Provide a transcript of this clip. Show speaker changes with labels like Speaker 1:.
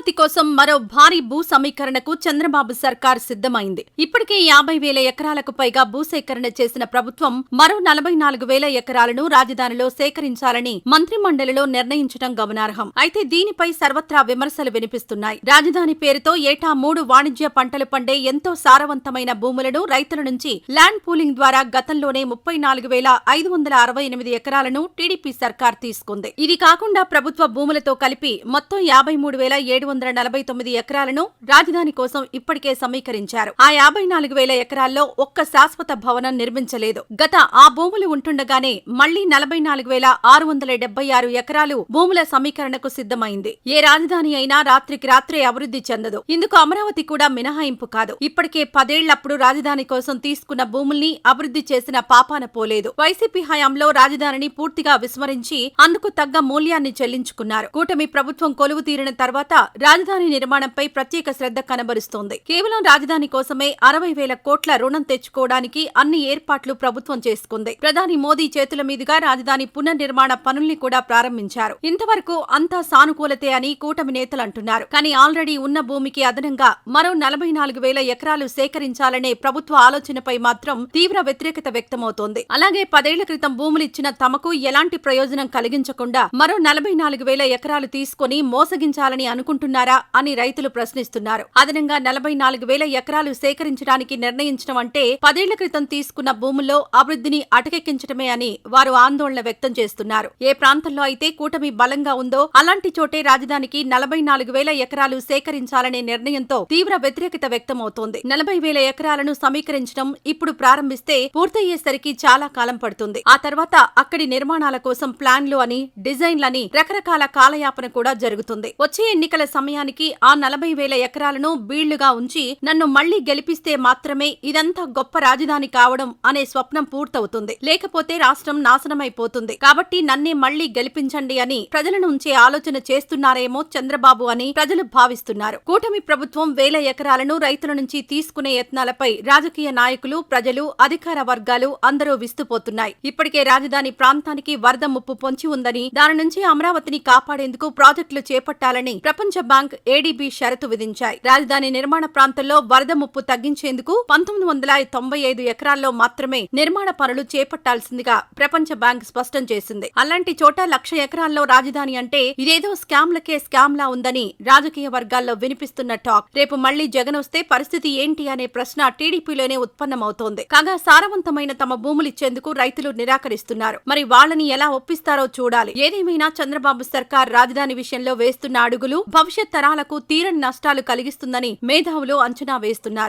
Speaker 1: మరో భారీ భూ సమీకరణకు చంద్రబాబు సర్కార్ సిద్ధమైంది. ఇప్పటికే యాభై వేల ఎకరాలకు పైగా భూసేకరణ చేసిన ప్రభుత్వం మరో నలభై నాలుగు వేల ఎకరాలను రాజధానిలో సేకరించాలని మంత్రిమండలిలో నిర్ణయించడం గమనార్హం. అయితే దీనిపై సర్వత్రా విమర్శలు వినిపిస్తున్నాయి. రాజధాని పేరుతో ఏటా మూడు వాణిజ్య పంటలు పండే ఎంతో సారవంతమైన భూములను రైతుల నుంచి ల్యాండ్ పూలింగ్ ద్వారా గతంలోనే ముప్పై నాలుగు వేల ఐదు వందల అరవై ఎనిమిది ఎకరాలను టీడీపీ సర్కార్ తీసుకుంది. ఇది కాకుండా ప్రభుత్వ భూములతో కలిపి మొత్తం యాభై మూడు వేల ఏడు వందల నలభై తొమ్మిది ఎకరాలను రాజధాని కోసం ఇప్పటికే సమీకరించారు. ఆ యాభై నాలుగు వేల ఎకరాల్లో ఒక్క శాశ్వత భవనం నిర్మించలేదు. గత ఆ భూములు ఉంటుండగానే మళ్ళీ నలభై నాలుగు వేల ఆరు వందల డెబ్బై ఆరు ఎకరాలు భూముల సమీకరణకు సిద్ధమైంది. ఏ రాజధాని అయినా రాత్రికి రాత్రే అభివృద్ధి చెందదు. ఇందుకు అమరావతి కూడా మినహాయింపు కాదు. ఇప్పటికే పదేళ్ళప్పుడు రాజధాని కోసం తీసుకున్న భూముల్ని అభివృద్ధి చేసిన పాపాన పోలేదు. వైసీపీ హయాంలో రాజధానిని పూర్తిగా విస్మరించి అందుకు తగ్గ మూల్యాన్ని చెల్లించుకున్నారు. కూటమి ప్రభుత్వం కొలువు తీరిన తర్వాత రాజధాని నిర్మాణంపై ప్రత్యేక శ్రద్ధ కనబరుస్తోంది. కేవలం రాజధాని కోసమే అరవై వేల కోట్ల రుణం తెచ్చుకోవడానికి అన్ని ఏర్పాట్లు ప్రభుత్వం చేసుకుంది. ప్రధాని మోదీ చేతుల మీదుగా రాజధాని పునర్నిర్మాణ పనుల్ని కూడా ప్రారంభించారు. ఇంతవరకు అంతా సానుకూలతే అని కూటమి నేతలు అంటున్నారు. కానీ ఆల్రెడీ ఉన్న భూమికి అదనంగా మరో నలభై నాలుగు వేల ఎకరాలు సేకరించాలనే ప్రభుత్వ ఆలోచనపై మాత్రం తీవ్ర వ్యతిరేకత వ్యక్తమవుతోంది. అలాగే పదేళ్ళ క్రితం భూములిచ్చిన తమకు ఎలాంటి ప్రయోజనం కలిగించకుండా మరో నలభై నాలుగు వేల ఎకరాలు తీసుకుని మోసగించాలని అనుకుంటున్నారు. అని రైతులు ప్రశ్నిస్తున్నారు. అదనంగా నలభై నాలుగు వేల ఎకరాలు సేకరించడానికి నిర్ణయించడం అంటే పదేళ్ళ క్రితం తీసుకున్న భూముల్లో అభివృద్ధిని అటకెక్కించడమే అని వారు ఆందోళన వ్యక్తం చేస్తున్నారు. ఏ ప్రాంతంలో అయితే కూటమి బలంగా ఉందో అలాంటి చోటే రాజధానికి నలభై నాలుగు వేల ఎకరాలు సేకరించాలనే నిర్ణయంతో తీవ్ర వ్యతిరేకత వ్యక్తమవుతోంది. నలభై వేల ఎకరాలను సమీకరించడం ఇప్పుడు ప్రారంభిస్తే పూర్తయ్యేసరికి చాలా కాలం పడుతుంది. ఆ తర్వాత అక్కడి నిర్మాణాల కోసం ప్లాన్లు అని డిజైన్లని రకరకాల కాలయాపన కూడా జరుగుతుంది. వచ్చే ఎన్నికల సమయానికి ఆ నలభై వేల ఎకరాలను బీళ్ళుగా ఉంచి నన్ను మళ్ళీ గెలిపిస్తే మాత్రమే ఇదంతా గొప్ప రాజధాని కావడం అనే స్వప్నం పూర్తవుతుంది. లేకపోతే రాష్ట్రం నాశనమైపోతుంది. కాబట్టి నన్నే మళ్ళీ గెలిపించండి అని ప్రజలను ఉంచే ఆలోచన చేస్తున్నారేమో చంద్రబాబు అని ప్రజలు భావిస్తున్నారు. కూటమి ప్రభుత్వం వేల ఎకరాలను రైతుల నుంచి తీసుకునే యత్నాలపై రాజకీయ నాయకులు ప్రజలు అధికార వర్గాలు అందరూ విస్తుపోతున్నాయి. ఇప్పటికే రాజధాని ప్రాంతానికి వరద ముప్పు పొంచి ఉందని దాని నుంచి అమరావతిని కాపాడేందుకు ప్రాజెక్టులు చేపట్టాలని ప్రపంచ బ్యాంక్ ఏడీబీ షరతు విధించాయి. రాజధాని నిర్మాణ ప్రాంతంలో వరద ముప్పు తగ్గించేందుకు పంతొమ్మిది వందల తొంభై ఐదు ఎకరాల్లో మాత్రమే నిర్మాణ పనులు చేపట్టాల్సిందిగా ప్రపంచ బ్యాంక్ స్పష్టం చేసింది. అలాంటి చోట లక్ష ఎకరాల్లో రాజధాని అంటే ఇదేదో స్కామ్లకే స్కామ్ లా ఉందని రాజకీయ వర్గాల్లో వినిపిస్తున్న టాక్. రేపు మళ్ళీ జగన్ వస్తే పరిస్థితి ఏంటి అనే ప్రశ్న టీడీపీలోనే ఉత్పన్నమవుతోంది. కాగా సారవంతమైన తమ భూములిచ్చేందుకు రైతులు నిరాకరిస్తున్నారు. మరి వాళ్ళని ఎలా ఒప్పిస్తారో చూడాలి. ఏదేమైనా చంద్రబాబు సర్కార్ రాజధాని విషయంలో వేస్తున్న అడుగులు భవిష్యత్ తరాలకు తీరని నష్టాలు కలిగిస్తుందని మేధావులు అంచనా వేస్తున్నారు.